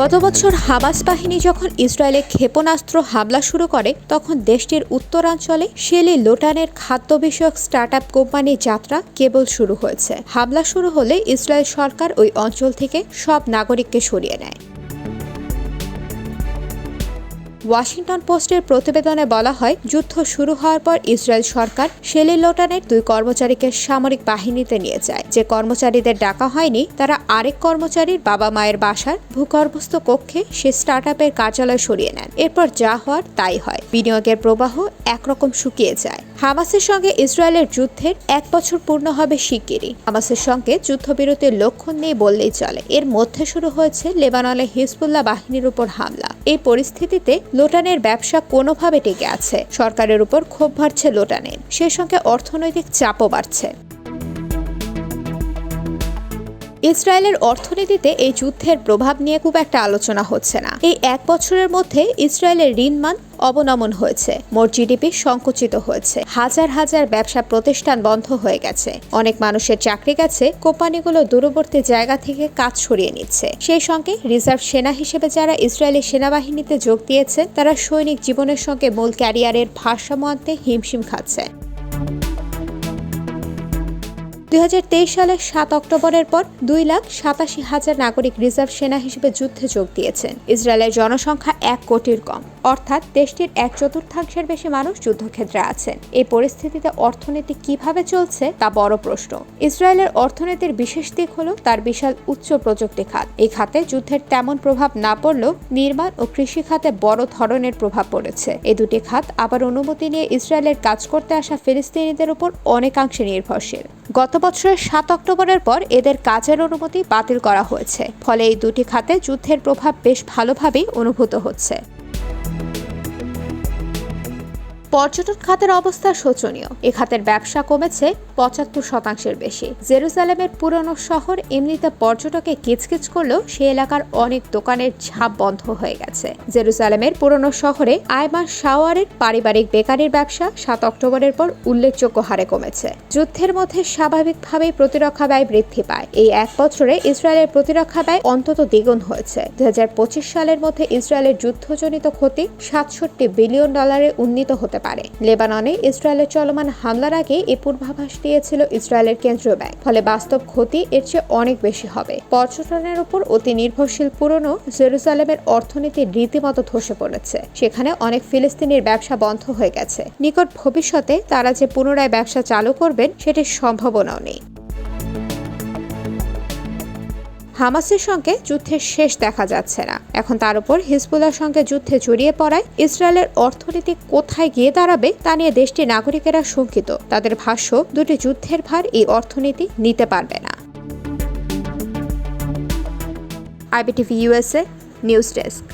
গত বছর হাবাস বাহিনী যখন ইসরায়েলে ক্ষেপণাস্ত্র হামলা শুরু করে, তখন দেশটির উত্তরাঞ্চলে শেলি লোটানের খাদ্য বিষয়ক স্টার্ট আপ কোম্পানির যাত্রা কেবল শুরু হয়েছে। হামলা শুরু হলে ইসরায়েল সরকার ওই অঞ্চল থেকে সব নাগরিককে সরিয়ে নেয়। ওয়াশিংটন পোস্টের প্রতিবেদনে বলা হয়, যুদ্ধ শুরু হওয়ার পর ইসরায়েল সরকার শেলি লোটানের দুই কর্মচারীকে সামরিক বাহিনীতে নিয়ে যায়। যে কর্মচারীদের ডাকা হয়নি, তারা আরেক কর্মচারীর বাবা মায়ের বাসার ভূগর্ভস্থ কক্ষে সে স্টার্ট আপের কার্যালয় সরিয়ে নেন। এরপর যা হওয়ার তাই হয়। বিনিয়োগের প্রবাহ একরকম শুকিয়ে যায়। হামাসের সঙ্গে ইসরায়েলের যুদ্ধের এক বছর পূর্ণ হবে শিগগিরই। হামাসের সঙ্গে যুদ্ধবিরতির লক্ষণ নেই বললেই চলে। এর মধ্যে শুরু হয়েছে লেবাননে হিজবুল্লাহ বাহিনীর উপর হামলা। এই পরিস্থিতিতে লোটানের ব্যবসা কোনোভাবে টিকে আছে। সরকারের উপর ক্ষোভ বাড়ছে লোটানের। সে সঙ্গে অর্থনৈতিক চাপও বাড়ছে। ইসরায়েলের অর্থনীতিতে এই যুদ্ধের প্রভাব নিয়ে খুব একটা আলোচনা হচ্ছে না। এই এক বছরের মধ্যে ইসরায়েলের ঋণমান অবনমন হয়েছে। মোট জিডিপি সংকুচিত হয়েছে। হাজার হাজার ব্যবসা প্রতিষ্ঠান বন্ধ হয়ে গেছে। অনেক মানুষের চাকরি গেছে। কোম্পানিগুলো দূরবর্তী জায়গা থেকে কাজ সরিয়ে নিচ্ছে। সেই সঙ্গে রিজার্ভ সেনা হিসেবে যারা ইসরায়েলি সেনাবাহিনীতে যোগ দিয়েছে, তারা সৈনিক জীবনের সঙ্গে মূল ক্যারিয়ারের ভারসাম্য আনতে হিমশিম খাচ্ছে। দুই সালের সাত অক্টোবরের পর দুই লাখ সাতাশি হাজার নাগরিক রিজার্ভ সেনা হিসেবে যুদ্ধে যোগ দিয়েছেন। ইসরায়েলের জনসংখ্যা এক কোটির কম। অর্থাৎ দেশটির এক চতুর্থাংশের বেশি মানুষ যুদ্ধক্ষেত্রে আছেন। এই পরিস্থিতিতে অর্থনীতি কীভাবে চলছে, তা বড় প্রশ্ন। ইসরায়েলের অর্থনীতির বিশেষ দিক হল তার বিশাল উচ্চ প্রযুক্তি খাত। এই খাতে যুদ্ধের তেমন প্রভাব না পড়লেও নির্মাণ ও কৃষি খাতে বড় ধরনের প্রভাব পড়েছে। এই দুটি খাত আবার অনুমতি নিয়ে ইসরায়েলের কাজ করতে আসা ফিলিস্তিনিদের উপর অনেকাংশে নির্ভরশীল। গত বছরের সাত অক্টোবরের পর এদের কাজের অনুমতি বাতিল করা হয়েছে। ফলে এই দুটি খাতে যুদ্ধের প্রভাব বেশ ভালোভাবেই অনুভূত হচ্ছে। পর্যটন খাতের অবস্থা শোচনীয়। এ খাতের ব্যবসা কমেছে পঁচাত্তর শতাংশের বেশি। জেরুজালেমের পুরনো শহর এমনিতে পর্যটকে কিচকিচ করলেও সে এলাকার অনেক দোকানের ঝাঁপ বন্ধ হয়ে গেছে। জেরুজালেমের পুরনো শহরে আয়মান শাওয়ারের পারিবারিক বেকারির ব্যবসা সাত অক্টোবরের পর উল্লেখযোগ্য হারে কমেছে। যুদ্ধের মধ্যে স্বাভাবিকভাবেই প্রতিরক্ষা ব্যয় বৃদ্ধি পায়। এই এক বছরে ইসরায়েলের প্রতিরক্ষা ব্যয় অন্তত দ্বিগুণ হয়েছে। দুই হাজার পঁচিশ সালের মধ্যে ইসরায়েলের যুদ্ধজনিত ক্ষতি সাতষট্টি বিলিয়ন ডলারে উন্নীত হতে পারে। লেবাননে ইসরায়েলের চলমান হামলার আগে এ পূর্বাভাস দিয়েছিল ইসরায়েলের কেন্দ্রীয় ব্যাংক। ফলে বাস্তব ক্ষতি এর চেয়ে অনেক বেশি হবে। পর্যটনের উপর অতি নির্ভরশীল পুরনো জেরুজালেমের অর্থনীতি রীতিমতো ধসে পড়েছে। সেখানে অনেক ফিলিস্তিনির ব্যবসা বন্ধ হয়ে গেছে। নিকট ভবিষ্যতে তারা যে পুনরায় ব্যবসা চালু করবেন, সেটির সম্ভাবনাও নেই। হামাসের সঙ্গে যুদ্ধের শেষ দেখা যাচ্ছে না। এখন তার উপর হিজবুল্লার সঙ্গে যুদ্ধে জড়িয়ে পড়ায় ইসরায়েলের অর্থনীতি কোথায় গিয়ে দাঁড়াবে তা নিয়ে দেশটির নাগরিকেরা শঙ্কিত। তাদের ভাষ্য, দুটি যুদ্ধের ভার এই অর্থনীতি নিতে পারবে না। IBTV USA news desk.